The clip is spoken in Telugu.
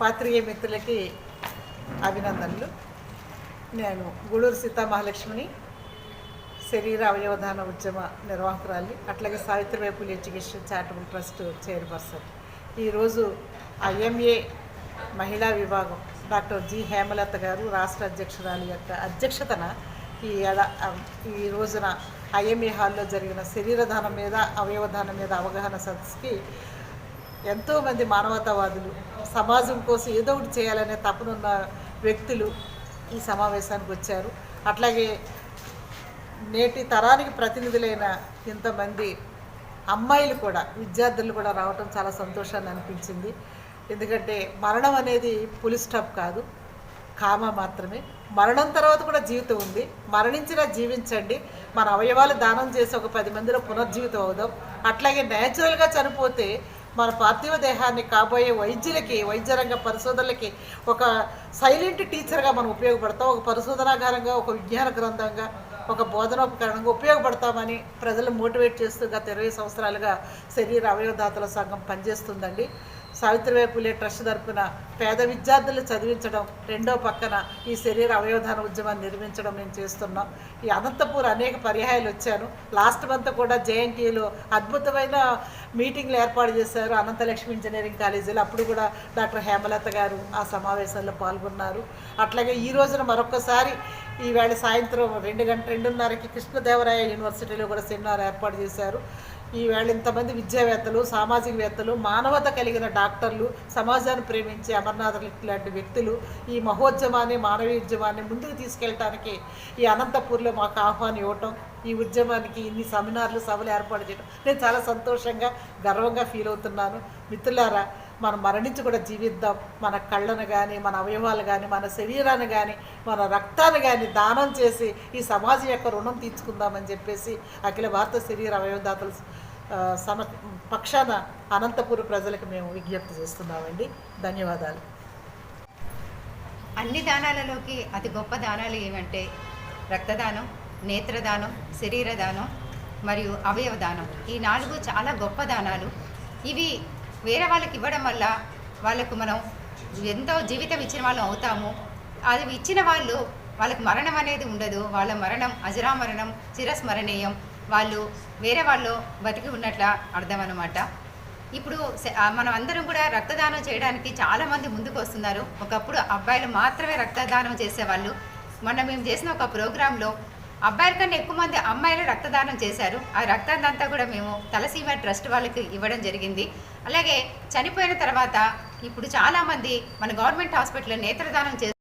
పాత్రికేయ మిత్రులకి అభినందనలు. నేను గూడూరు సీతామహాలక్ష్మిని శరీర అవయవదాన ఉద్యమ నిర్వాహకురాలి అట్లాగే Savitribai Phule education charitable trust chairperson. ఈరోజు ఐఎంఏ మహిళా విభాగం డాక్టర్ జి హేమలత గారు రాష్ట్ర అధ్యక్షురాలి యొక్క అధ్యక్షతన ఈ ఏడా ఈ రోజున ఐఎంఏ హాల్లో జరిగిన శరీరదానం మీద అవయవదానం మీద అవగాహన సదస్సుకి ఎంతోమంది మానవతావాదులు సమాజం కోసం ఏదో ఒకటి చేయాలనే తపనున్న వ్యక్తులు ఈ సమావేశానికి వచ్చారు. అట్లాగే నేటి తరానికి ప్రతినిధులైన ఇంతమంది అమ్మాయిలు కూడా విద్యార్థులు కూడా రావటం చాలా సంతోషాన్ని అనిపించింది. ఎందుకంటే మరణం అనేది పులి స్టాప్ కాదు కామ మాత్రమే. మరణం తర్వాత కూడా జీవితం ఉంది. మరణించినా జీవించండి. మన అవయవాలు దానం చేసి ఒక పది మందిలో పునర్జీవితం అవుదాం. అట్లాగే న్యాచురల్గా చనిపోతే మన పార్థివ దేహాన్ని కాబోయే వైద్యులకి వైద్యరంగ పరిశోధనలకి ఒక సైలెంట్ టీచర్గా మనం ఉపయోగపడతాం ఒక పరిశోధనాగారంగా ఒక విజ్ఞాన గ్రంథంగా ఒక బోధనోపకరణంగా ఉపయోగపడతామని ప్రజలు మోటివేట్ చేస్తూ గత ఇరవై సంవత్సరాలుగా శరీర అవయవదాతల సంఘం పనిచేస్తుందండి. సావిత్రిబాయి పూలే ట్రస్ట్ తరపున పేద విద్యార్థులు చదివించడం రెండో పక్కన ఈ శరీర అవయవధాన ఉద్యమాన్ని నిర్మించడం నేను చేస్తున్నాం. ఈ అనంతపూర్ అనేక పర్యాయాలు వచ్చాను. లాస్ట్ మంత్ కూడా జేఎన్టీలో అద్భుతమైన మీటింగ్లు ఏర్పాటు చేశారు. అనంతలక్ష్మి ఇంజనీరింగ్ కాలేజీలో అప్పుడు కూడా డాక్టర్ హేమలత గారు ఆ సమావేశంలో పాల్గొన్నారు. అట్లాగే ఈ రోజున మరొకసారి ఈవేళ సాయంత్రం రెండు గంట రెండున్నరకి కృష్ణదేవరాయ యూనివర్సిటీలో కూడా సెమినార్ ఏర్పాటు చేశారు. ఈవేళ ఇంతమంది విద్యావేత్తలు సామాజికవేత్తలు మానవత కలిగిన డాక్టర్లు సమాజాన్ని ప్రేమించే అమర్నాథ్ లాంటి వ్యక్తులు ఈ మహోద్యమాన్ని మానవీయోద్యమాన్ని ముందుకు తీసుకెళ్ళటానికి ఈ అనంతపూర్లో మాకు ఆహ్వానం ఇవ్వటం ఈ ఉద్యమానికి ఇన్ని సెమినార్లు సభలు ఏర్పాటు చేయడం నేను చాలా సంతోషంగా గర్వంగా ఫీల్ అవుతున్నాను. మిత్రులారా మనం మరణించి కూడా జీవిద్దాం. మన కళ్ళను కానీ మన అవయవాలు కానీ మన శరీరాన్ని కానీ మన రక్తాన్ని కానీ దానం చేసి ఈ సమాజం యొక్క రుణం తీర్చుకుందామని చెప్పేసి అఖిల భారత శరీర అవయవదాతలు సమ పక్షాన అనంతపురం ప్రజలకు మేము విజ్ఞప్తి చేస్తున్నామండి. ధన్యవాదాలు. అన్ని దానాలలోకి అతి గొప్ప దానాలు ఏమంటే రక్తదానం నేత్రదానం శరీరదానం మరియు అవయవ దానం ఈ నాలుగు చాలా గొప్ప దానాలు. ఇవి వేరే వాళ్ళకి ఇవ్వడం వల్ల వాళ్ళకు మనం ఎంతో జీవితం ఇచ్చిన వాళ్ళం అవుతాము. అది ఇచ్చిన వాళ్ళు వాళ్ళకి మరణం అనేది ఉండదు. వాళ్ళ మరణం అజరామరణం చిరస్మరణీయం. వాళ్ళు వేరే వాళ్ళు బతికి ఉన్నట్ల అర్థం అనమాట ఇప్పుడు మనం అందరం కూడా రక్తదానం చేయడానికి చాలామంది ముందుకు వస్తున్నారు. ఒకప్పుడు అబ్బాయిలు మాత్రమే రక్తదానం చేసేవాళ్ళు. మొన్న మేము చేసిన ఒక ప్రోగ్రాంలో అబ్బాయిల కన్నా ఎక్కువ మంది అమ్మాయిలు రక్తదానం చేశారు. ఆ రక్తాన్ని అంతా కూడా మేము తలసీమ ట్రస్ట్ వాళ్ళకి ఇవ్వడం జరిగింది. అలాగే చనిపోయిన తర్వాత ఇప్పుడు చాలామంది మన గవర్నమెంట్ హాస్పిటల్లో నేత్రదానం చేస్తారు